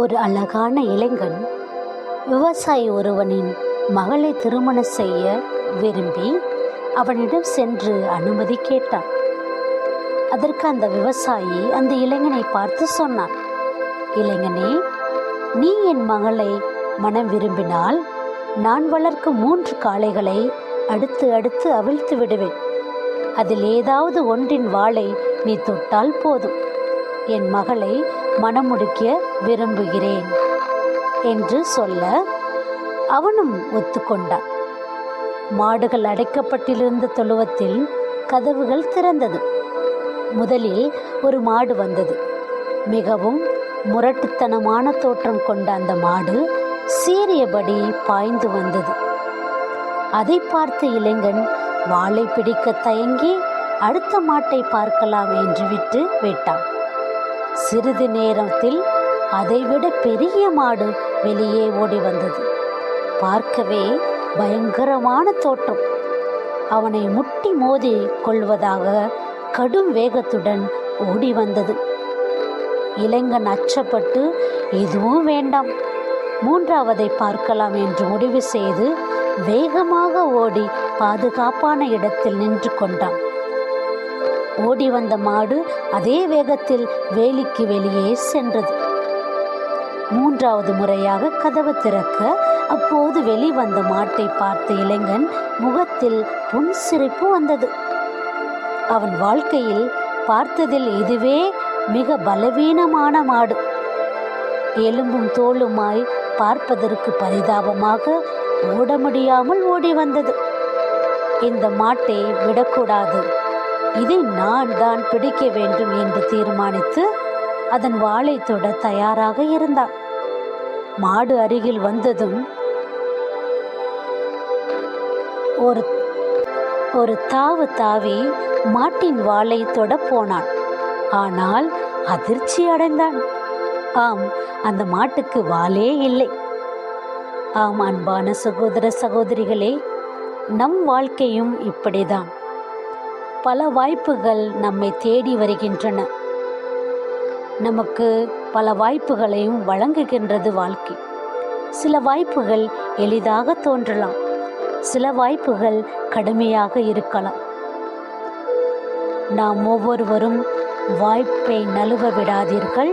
ஒரு அழகான இளைஞன் விவசாயி ஒருவனின் மகளை திருமணம் செய்ய விரும்பி அவனிடம் சென்று அனுமதி கேட்டான். அதற்கு அந்த விவசாயி அந்த இளைஞனை பார்த்து சொன்னான் இளைஞனே நீ என் மகளை மனம் விரும்பினால் நான் வளர்க்கும் மூன்று காளைகளை அடுத்து அடுத்து அவிழ்த்து விடுவேன். அதில் ஏதாவது ஒன்றின் வாளை நீ தொட்டால் போதும். என் மகளை மணமுடிக்க விரும்புகிறேன் என்று சொல்ல அவனும் ஒத்துக்கொண்டான். மாடுகள் அடைக்கப்பட்டிருந்த தொழுவத்தில் கதவுகள் திறந்தது. முதலில் ஒரு மாடு வந்தது. மிகவும் முரட்டுத்தனமான தோற்றம் கொண்ட அந்த மாடு சீரியபடி பாய்ந்து வந்தது. அதை பார்த்த இளைஞன் வாளை பிடிக்க தயங்கி அடுத்த மாட்டை பார்க்கலாம் என்று விட்டு விட்டான். சிறிது நேரத்தில் அதைவிட பெரிய மாடு வெளியே ஓடி வந்தது. பார்க்கவே பயங்கரமான தோற்றம். அவனை முட்டி மோதி கொள்வதாக கடும் வேகத்துடன் ஓடி வந்தது. இளைஞன் அச்சப்பட்டு எதுவும் வேண்டாம். மூன்றாவதை பார்க்கலாம் என்று முடிவு செய்து வேகமாக ஓடி பாதுகாப்பான இடத்தில் நின்று கொண்டான். ஓடி வந்த மாடு அதே வேகத்தில் வேலிக்கு வெளியே சென்றது. மூன்றாவது முறையாக கதவு திறக்க அப்போது வெளிவந்த மாட்டை பார்த்த இளைஞன் முகத்தில் புன் சிரிப்பு வந்தது. அவன் வாழ்க்கையில் பார்த்ததில் இதுவே மிக பலவீனமான மாடு. எலும்பும் தோலுமாய் பார்ப்பதற்கு பரிதாபமாக ஓட முடியாமல் ஓடி வந்தது இந்த மாட்டை விடக்கூடாது. இதை நான் தான் பிடிக்க வேண்டும் என்று தீர்மானித்து அதன் வாளை தொட தயாராக இருந்தான். மாடு அருகில் வந்ததும் ஒரு ஒரு தாவு தாவி மாட்டின் வாளை தொட போனான். ஆனால் அதிர்ச்சி அடைந்தான். ஆம் அந்த மாட்டுக்கு வாளே இல்லை. ஆம் அன்பான சகோதர சகோதரிகளே நம் வாழ்க்கையும் இப்படிதான். பல வாய்ப்புகள் நம்மை தேடி வருகின்றன. நமக்கு பல வாய்ப்புகளையும் வழங்குகின்றது வாழ்க்கை. சில வாய்ப்புகள் எளிதாக தோன்றலாம். சில வாய்ப்புகள் கடுமையாக இருக்கலாம். நாம் ஒவ்வொருவரும் வாய்ப்பை நழுவ விடாதீர்கள்.